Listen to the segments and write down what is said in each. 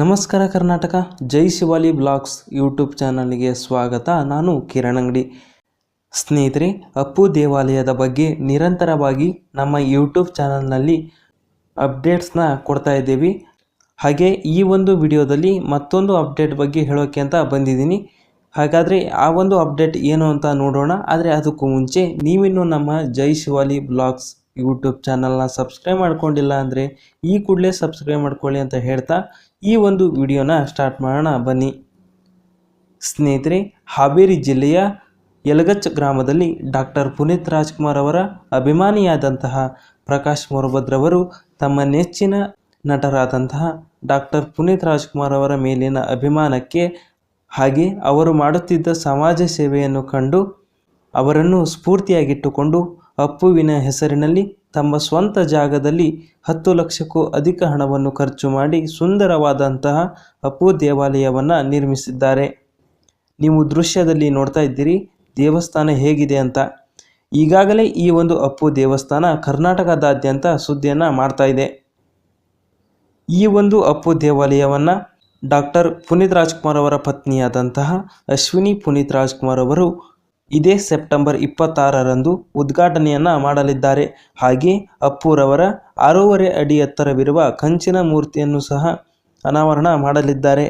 ನಮಸ್ಕಾರ Karnataka, Jai Shivali blogs YouTube ಚಾನಲ್ಗೆ ಸ್ವಾಗತ. ನಾನು ಕಿರಣ್ ಅಂಗಡಿ. ಸ್ನೇಹಿತರೆ, ಅಪ್ಪು ದೇವಾಲಯದ ಬಗ್ಗೆ ನಿರಂತರವಾಗಿ ನಮ್ಮ ಯೂಟ್ಯೂಬ್ ಚಾನಲ್ನಲ್ಲಿ ಅಪ್ಡೇಟ್ಸ್ನ ಕೊಡ್ತಾ ಇದ್ದೀವಿ. ಹಾಗೆ ಈ ಒಂದು ವಿಡಿಯೋದಲ್ಲಿ ಮತ್ತೊಂದು ಅಪ್ಡೇಟ್ ಬಗ್ಗೆ ಹೇಳೋಕ್ಕೆ ಅಂತ ಬಂದಿದ್ದೀನಿ. ಹಾಗಾದರೆ ಆ ಒಂದು ಅಪ್ಡೇಟ್ ಏನು ಅಂತ ನೋಡೋಣ. ಆದರೆ ಅದಕ್ಕೂ ಮುಂಚೆ ನೀವಿನ್ನೂ ನಮ್ಮ ಜೈ ಶಿವಾಲಿ ಬ್ಲಾಗ್ಸ್ ಯೂಟ್ಯೂಬ್ ಚಾನಲ್ನ ಸಬ್ಸ್ಕ್ರೈಬ್ ಮಾಡ್ಕೊಂಡಿಲ್ಲ ಅಂದರೆ ಈ ಕೂಡಲೇ ಸಬ್ಸ್ಕ್ರೈಬ್ ಮಾಡ್ಕೊಳ್ಳಿ ಅಂತ ಹೇಳ್ತಾ ಈ ಒಂದು ವಿಡಿಯೋನ ಸ್ಟಾರ್ಟ್ ಮಾಡೋಣ. ಬನ್ನಿ. ಸ್ನೇಹಿತರೆ, ಹಾವೇರಿ ಜಿಲ್ಲೆಯ ಯಲಗಚ್ ಗ್ರಾಮದಲ್ಲಿ ಡಾಕ್ಟರ್ ಪುನೀತ್ ರಾಜ್ಕುಮಾರ್ ಅವರ ಅಭಿಮಾನಿಯಾದಂತಹ ಪ್ರಕಾಶ್ ಮೊರಬದ್ರವರು ತಮ್ಮ ನೆಚ್ಚಿನ ನಟರಾದಂತಹ ಡಾಕ್ಟರ್ ಪುನೀತ್ ರಾಜ್ಕುಮಾರ್ ಅವರ ಮೇಲಿನ ಅಭಿಮಾನಕ್ಕೆ ಹಾಗೆ ಅವರು ಮಾಡುತ್ತಿದ್ದ ಸಮಾಜ ಸೇವೆಯನ್ನು ಕಂಡು ಅವರನ್ನು ಸ್ಫೂರ್ತಿಯಾಗಿಟ್ಟುಕೊಂಡು ಅಪ್ಪುವಿನ ಹೆಸರಿನಲ್ಲಿ ತಮ್ಮ ಸ್ವಂತ ಜಾಗದಲ್ಲಿ ಹತ್ತು ಲಕ್ಷಕ್ಕೂ ಅಧಿಕ ಹಣವನ್ನು ಖರ್ಚು ಮಾಡಿ ಸುಂದರವಾದಂತಹ ಅಪ್ಪು ದೇವಾಲಯವನ್ನು ನಿರ್ಮಿಸಿದ್ದಾರೆ. ನೀವು ದೃಶ್ಯದಲ್ಲಿ ನೋಡ್ತಾ ಇದ್ದೀರಿ, ದೇವಸ್ಥಾನ ಹೇಗಿದೆ ಅಂತ. ಈಗಾಗಲೇ ಈ ಒಂದು ಅಪ್ಪು ದೇವಸ್ಥಾನ ಕರ್ನಾಟಕದಾದ್ಯಂತ ಸುದ್ದಿಯನ್ನು ಮಾಡ್ತಾ ಇದೆ. ಈ ಒಂದು ಅಪ್ಪು ದೇವಾಲಯವನ್ನು ಡಾಕ್ಟರ್ ಪುನೀತ್ ರಾಜ್ಕುಮಾರ್ ಅವರ ಪತ್ನಿಯಾದಂತಹ ಅಶ್ವಿನಿ ಪುನೀತ್ ರಾಜ್ಕುಮಾರ್ ಅವರು ಇದೇ ಸೆಪ್ಟೆಂಬರ್ ಇಪ್ಪತ್ತಾರರಂದು ಉದ್ಘಾಟನೆಯನ್ನು ಮಾಡಲಿದ್ದಾರೆ. ಹಾಗೆ ಅಪ್ಪುರವರ ಆರೂವರೆ ಅಡಿ ಎತ್ತರವಿರುವ ಕಂಚಿನ ಮೂರ್ತಿಯನ್ನು ಸಹ ಅನಾವರಣ ಮಾಡಲಿದ್ದಾರೆ.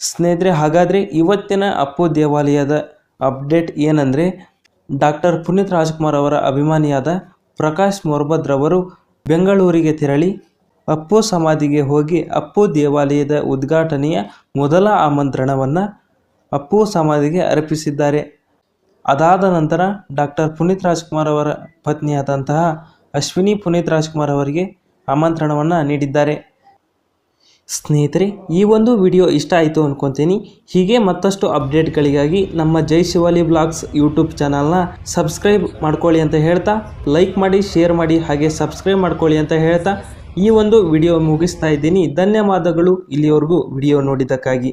ಸ್ನೇಹಿತರೆ, ಹಾಗಾದರೆ ಇವತ್ತಿನ ಅಪ್ಪು ದೇವಾಲಯದ ಅಪ್ಡೇಟ್ ಏನಂದರೆ, ಡಾಕ್ಟರ್ ಪುನೀತ್ ರಾಜ್ಕುಮಾರ್ ಅವರ ಅಭಿಮಾನಿಯಾದ ಪ್ರಕಾಶ್ ಮೊರ್ಬದ್ರವರು ಬೆಂಗಳೂರಿಗೆ ತೆರಳಿ ಅಪ್ಪು ಸಮಾಧಿಗೆ ಹೋಗಿ ಅಪ್ಪು ದೇವಾಲಯದ ಉದ್ಘಾಟನೆಯ ಮೊದಲ ಆಮಂತ್ರಣವನ್ನು ಅಪ್ಪು ಸಮಾಧಿಗೆ ಅರ್ಪಿಸಿದ್ದಾರೆ. ಅದಾದ ನಂತರ ಡಾಕ್ಟರ್ ಪುನೀತ್ ರಾಜ್ಕುಮಾರ್ ಅವರ ಪತ್ನಿಯಾದಂತಹ ಅಶ್ವಿನಿ ಪುನೀತ್ ರಾಜ್ಕುಮಾರ್ ಅವರಿಗೆ ಆಮಂತ್ರಣವನ್ನು ನೀಡಿದ್ದಾರೆ. ಸ್ನೇಹಿತರೆ, ಈ ಒಂದು ವಿಡಿಯೋ ಇಷ್ಟ ಆಯಿತು ಅಂದ್ಕೊತೀನಿ ಹೀಗೆ ಮತ್ತಷ್ಟು ಅಪ್ಡೇಟ್ಗಳಿಗಾಗಿ ನಮ್ಮ ಜೈ ಶಿವಾಲಿ ಬ್ಲಾಗ್ಸ್ ಯೂಟ್ಯೂಬ್ ಚಾನಲ್ನ ಸಬ್ಸ್ಕ್ರೈಬ್ ಮಾಡ್ಕೊಳ್ಳಿ ಅಂತ ಹೇಳ್ತಾ, ಲೈಕ್ ಮಾಡಿ, ಶೇರ್ ಮಾಡಿ, ಹಾಗೆ ಸಬ್ಸ್ಕ್ರೈಬ್ ಮಾಡ್ಕೊಳ್ಳಿ ಅಂತ ಹೇಳ್ತಾ ಈ ಒಂದು ವಿಡಿಯೋ ಮುಗಿಸ್ತಾ ಇದ್ದೀನಿ. ಧನ್ಯವಾದಗಳು. ಇಲ್ಲಿವರೆಗೂ ವಿಡಿಯೋ ನೋಡಿದ್ದಕ್ಕಾಗಿ.